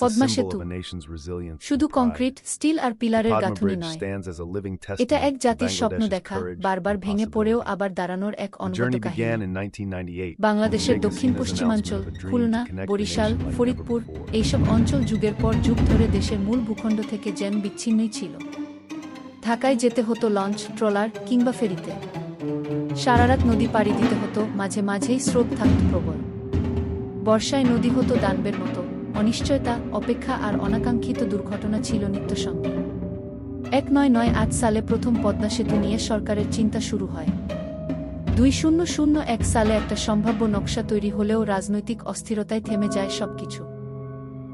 পদ্মাসেতু শুধু concrete still আর পিলারের গাঁথুনি নয়। এটা এক জাতির স্বপ্ন দেখা বারবার ভেঙে পড়েও আবার দাঁড়ানোর এক কাহিনী। বাংলাদেশের দক্ষিণ পশ্চিমাঞ্চল খুলনা বরিশাল ফরিদপুর এইসব অঞ্চল যুগের পর যুগ ধরে দেশের মূল ভূখণ্ড থেকে জেন বিচ্ছিন্নই ছিল। ঢাকায় যেতে হতো লঞ্চ ট্রলার কিংবা ফেরিতে। সারারাত নদী পাড়ি দিতে হতো মাঝে মাঝেই স্রোত থাকত প্রবল। বর্ষায় নদী হতো দানবের মতো। অনিশ্চয়তা, অপেক্ষা আর অনাকাঙ্ক্ষিত দুর্ঘটনা ছিল নিত্যসঙ্গে। এক নয় নয় আট সালে প্রথম পদ্মা সেতু নিয়ে সরকারের চিন্তা শুরু হয়। দুই শূন্য শূন্য এক সালে একটা সম্ভাব্য নকশা তৈরি হলেও রাজনৈতিক অস্থিরতায় থেমে যায় সবকিছু।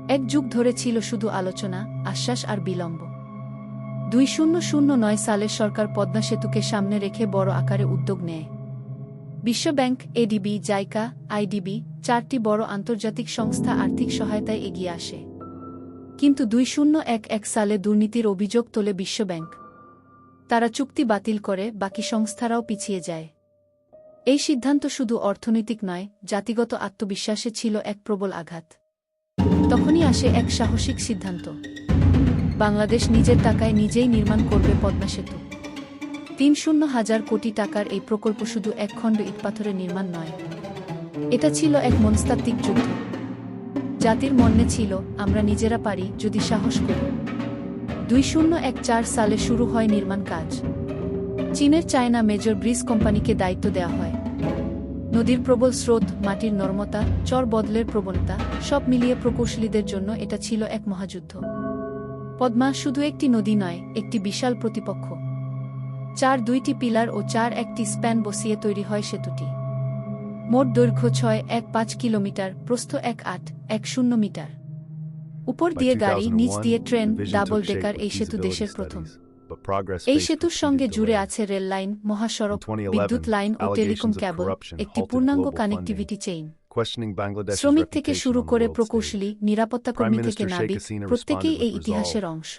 এক যুগ ধরে ছিল শুধু আলোচনা, আশ্বাস আর বিলম্ব। দুই শূন্য শূন্য নয় সালে সরকার পদ্মা সেতুকে সামনে রেখে বড় আকারে উদ্যোগ নেয়। বিশ্বব্যাংক, এডিবি, জাইকা, আইডিবি চারটি বড় আন্তর্জাতিক সংস্থা আর্থিক সহায়তায় এগিয়ে আসে। কিন্তু দুই শূন্য এক এক সালে দুর্নীতির অভিযোগ তোলে বিশ্বব্যাংক। তারা চুক্তি বাতিল করে, বাকি সংস্থারাও পিছিয়ে যায়। এই সিদ্ধান্ত শুধু অর্থনৈতিক নয়, জাতিগত আত্মবিশ্বাসে ছিল এক প্রবল আঘাত। তখনই আসে এক সাহসিক সিদ্ধান্ত। বাংলাদেশ নিজের টাকায় নিজেই নির্মাণ করবে পদ্মা সেতু। তিন শূন্য হাজার কোটি টাকার এই প্রকল্প শুধু এক খণ্ড ইটপাথরের নির্মাণ নয়। এটা ছিল এক মনস্তাত্ত্বিক যুদ্ধ। জাতির মনে ছিল, আমরা নিজেরা পারি, যদি সাহস করি। দুই শূন্য এক চার সালে শুরু হয় নির্মাণ কাজ। চীনের চায়না মেজর ব্রিজ কোম্পানিকে দায়িত্ব দেওয়া হয়। নদীর প্রবল স্রোত, মাটির নর্মতা, চর বদলের প্রবণতা, সব মিলিয়ে প্রকৌশলীদের জন্য এটা ছিল এক মহাযুদ্ধ। পদ্মা শুধু একটি নদী নয়, একটি বিশাল প্রতিপক্ষ। চার দুইটি পিলার ও চার একটি স্প্যান বসিয়ে তৈরি হয় সেতুটি। মোট দৈর্ঘ্য ছয় এক পাঁচ কিলোমিটার প্রস্থ এক আট এক শূন্য মিটার। উপর দিয়ে গাড়ি নিচ দিয়ে ট্রেন ডাবল ডেকার এই সেতু দেশের প্রথম। এই সেতুর সঙ্গে জুড়ে আছে রেল লাইন মহাসড়ক বিদ্যুৎ লাইন ও টেলিকম কেবল একটি পূর্ণাঙ্গ কানেক্টিভিটি চেইন শ্রমিক থেকে শুরু করে প্রকৌশলী নিরাপত্তা কর্মী থেকে নারী প্রত্যেকেই এই ইতিহাসের অংশ।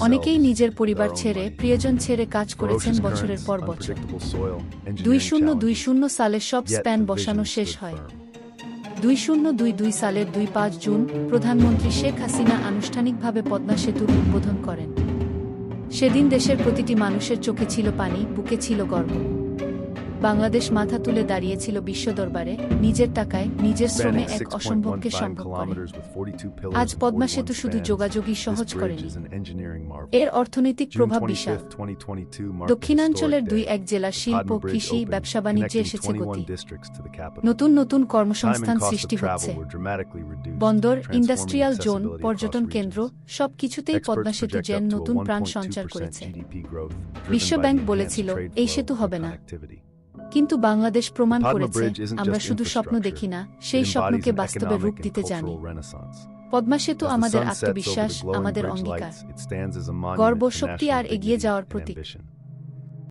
অনেকেই নিজের পরিবার ছেড়ে প্রিয়জন ছেড়ে কাজ করেছেন বছরের পর বছর। দুই শূন্য দুই শূন্য সালে সব স্প্যান বসানো শেষ হয়। দুই শূন্য দুই দুই সালের দুই পাঁচ জুন প্রধানমন্ত্রী শেখ হাসিনা আনুষ্ঠানিকভাবে পদ্মা সেতুর উদ্বোধন করেন। সেদিন দেশের প্রতিটি মানুষের চোখে ছিল পানি বুকে ছিল গর্ব। বাংলাদেশ মাথা তুলে দাঁড়িয়েছিল বিশ্ব দরবারে নিজের টাকায় নিজের শ্রমে এক অসম্ভবকে সম্ভব আজ পদ্মা সেতু শুধু যোগাযোগই সহজ করে এর অর্থনৈতিক প্রভাব বিশাল। দক্ষিণাঞ্চলের দুই এক জেলা শিল্প কৃষি ব্যবসা বাণিজ্যে এসেছে নতুন নতুন কর্মসংস্থান সৃষ্টি হচ্ছে। বন্দর ইন্ডাস্ট্রিয়াল জোন পর্যটন কেন্দ্র সব কিছুতেই পদ্মা সেতু জেন নতুন প্রাণ সঞ্চার করেছে। বিশ্বব্যাংক বলেছিল এই সেতু হবে না। কিন্তু বাংলাদেশ প্রমাণ করেছে আমরা শুধু স্বপ্ন দেখি না সেই স্বপ্নকে বাস্তবে রূপ দিতে জানি। পদ্মা সেতু আমাদের আত্মবিশ্বাস আমাদের অঙ্গীকার। গর্ব শক্তি আর এগিয়ে যাওয়ার প্রতীক।